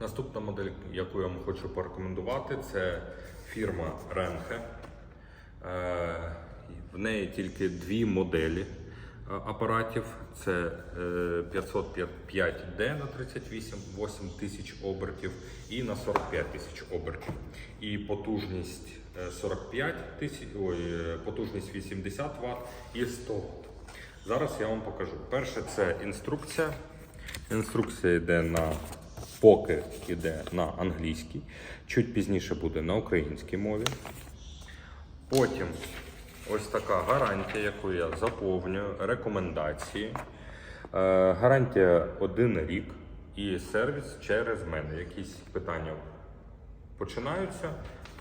Наступна модель, яку я вам хочу порекомендувати, це фірма Renke. Е, В неї тільки дві моделі е, апаратів. Це е, 505D на 38 8 тисяч обертів і на 45 тисяч обертів. І потужність е, 45 тисяч, ой, е, потужність 80 Вт і 100 Вт. Зараз я вам покажу. Перше це інструкція. Інструкція йде на поки йде на англійській, чуть пізніше буде на українській мові. Потім ось така гарантія, яку я заповнюю, рекомендації. Е, гарантія один рік і сервіс через мене. Якісь питання починаються,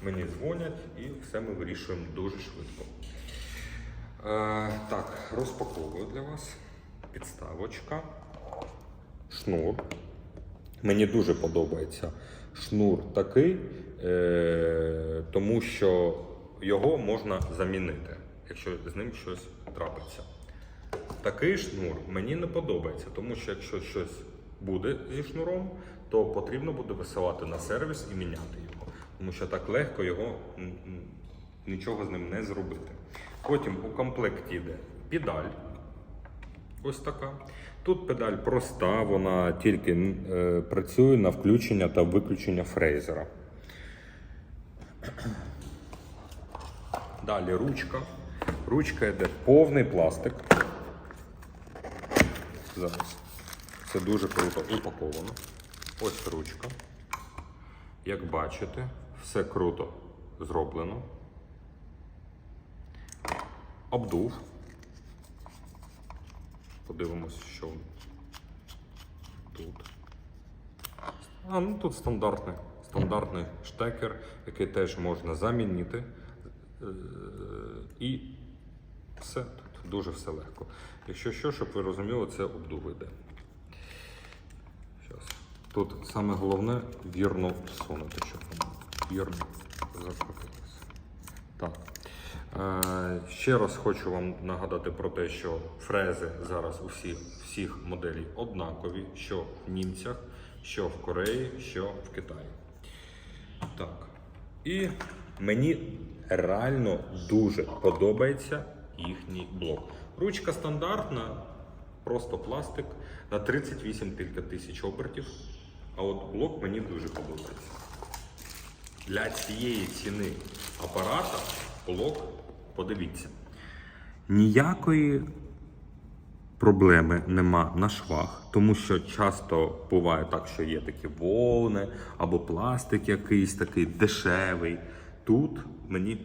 мені дзвонять і все ми вирішуємо дуже швидко. Е, так, розпаковую для вас. Підставочка, шнур. Мені дуже подобається шнур такий, е, тому що його можна замінити, якщо з ним щось трапиться. Такий шнур мені не подобається, тому що якщо щось буде зі шнуром, то потрібно буде висилати на сервіс і міняти його. Тому що так легко його нічого з ним не зробити. Потім у комплекті йде педаль. Ось така. Тут педаль проста, вона тільки е, працює на включення та виключення фрезера. Далі ручка. Ручка йде повний пластик. Зараз. Це дуже круто упаковано. Ось ручка. Як бачите, все круто зроблено. Обдув. Подивимось, що тут. А, ну тут стандартний, стандартний штекер, який теж можна замінити. Е, І все, тут дуже все легко. Якщо що, щоб ви розуміли, це обдув йде. Тут саме головне вірно всунути, щоб воно вірно закрутилося. Так. Е, ще раз хочу вам нагадати про те, що фрези зараз у всіх, всіх моделей однакові, що в німцях, що в Кореї, що в Китаї. Так. І мені реально дуже подобається їхній блок. Ручка стандартна, просто пластик на 38 тільки тисяч обертів. А от блок мені дуже подобається. Для цієї ціни апарата блок, подивіться. Ніякої проблеми нема на швах, тому що часто буває так, що є такі волни або пластик якийсь такий дешевий. Тут мені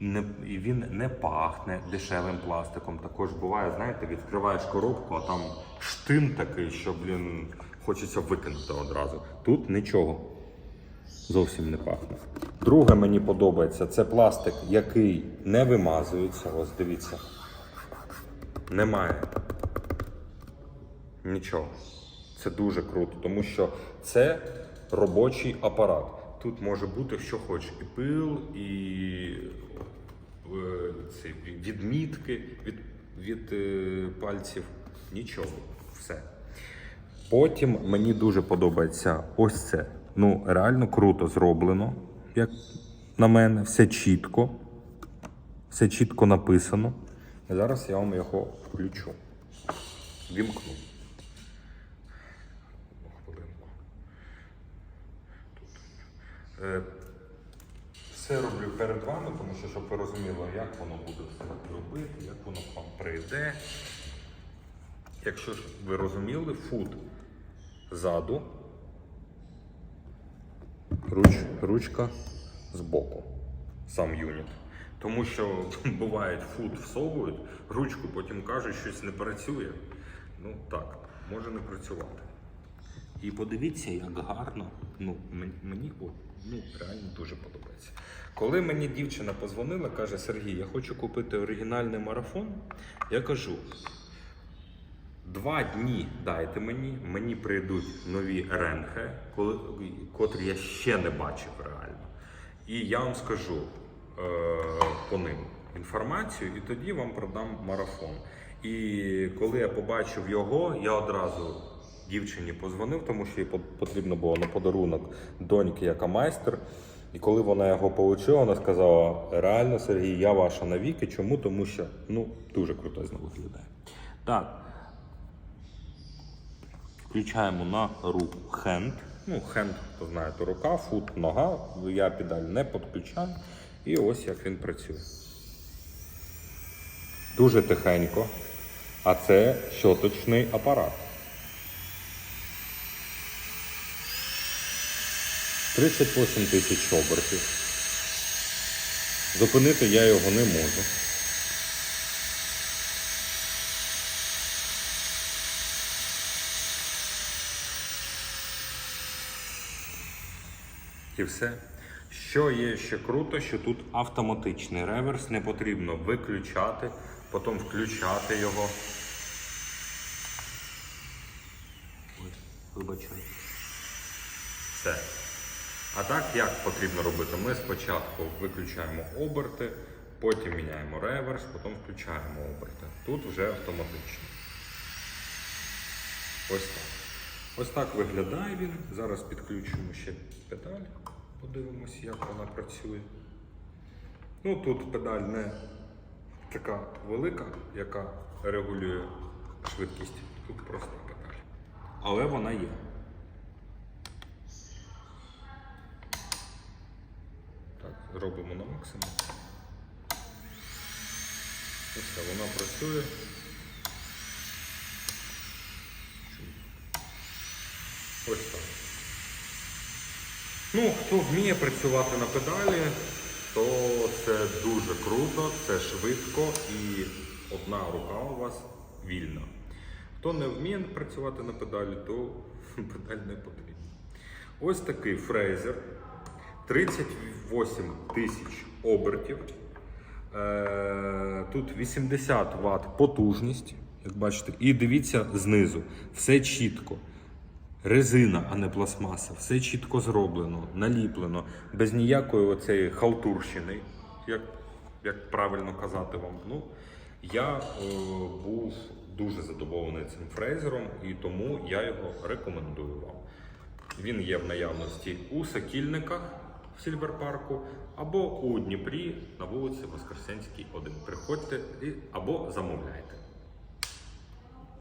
не, він не пахне дешевим пластиком. Також буває, знаєте, відкриваєш коробку, а там штин такий, що, блін, хочеться викинути одразу. Тут нічого. Зовсім не пахне. Друге мені подобається це пластик, який не вимазується. Ось дивіться. Немає. Нічого. Це дуже круто, тому що це робочий апарат. Тут може бути що хочеш. І пил, і е, відмітки від, від е, пальців. Нічого. Все. Потім мені дуже подобається ось це. Ну, реально круто зроблено, як на мене, все чітко. Все чітко написано. І зараз я вам його включу. Вімкну. Хвилинку. Тут. Е, все роблю перед вами, тому що щоб ви розуміли, як воно буде все робити, як воно вам прийде. Якщо ж ви розуміли, фут ззаду, руч, ручка збоку, сам юніт. Тому що бувають фут всовують, ручку потім кажуть, щось не працює. Ну так, може не працювати. І подивіться, як гарно. Ну, мені, ну, реально дуже подобається. Коли мені дівчина позвонила, каже: Сергій, я хочу купити оригінальний марафон. Я кажу: Два дні дайте мені, мені прийдуть нові коли, котрі я ще не бачив реально. І я вам скажу е, по ним інформацію, і тоді вам продам марафон. І коли я побачив його, я одразу дівчині позвонив, тому що їй потрібно було на подарунок доньки, яка майстер. І коли вона його отримала, вона сказала: реально, Сергій, я ваша навіки. Чому? Тому що ну, дуже крутезно виглядає. Так. Включаємо на руку хенд. Ну, хенд, то рука, фут, нога. Я педаль не підключаю. І ось як він працює. Дуже тихенько. А це щоточний апарат. 38 тисяч обертів. Зупинити я його не можу. І все. Що є ще круто, що тут автоматичний реверс, не потрібно виключати, потім включати його. Ой, вибачаю. Все. А так як потрібно робити? Ми спочатку виключаємо оберти, потім міняємо реверс, потім включаємо оберти. Тут вже автоматично. Ось так. Ось так виглядає він. Зараз підключимо ще педаль. Подивимось, як вона працює. Ну тут педаль не така велика, яка регулює швидкість. Тут просто педаль. Але вона є. Так, зробимо на максимум. Все, вона працює. Ось так. Ну, хто вміє працювати на педалі, то це дуже круто, це швидко і одна рука у вас вільна. Хто не вміє працювати на педалі, то педаль не потрібна. Ось такий фрезер. 38 тисяч обертів. Е, Тут 80 Вт потужність, як бачите, і дивіться знизу, все чітко. Резина, а не пластмаса, все чітко зроблено, наліплено, без ніякої оцеї халтурщини, як, як правильно казати вам. Ну, я е, був дуже задоволений цим фрезером і тому я його рекомендую вам. Він є в наявності у Сокільниках в Сільверпарку або у Дніпрі на вулиці Воскресенській 1. Приходьте і, або замовляйте.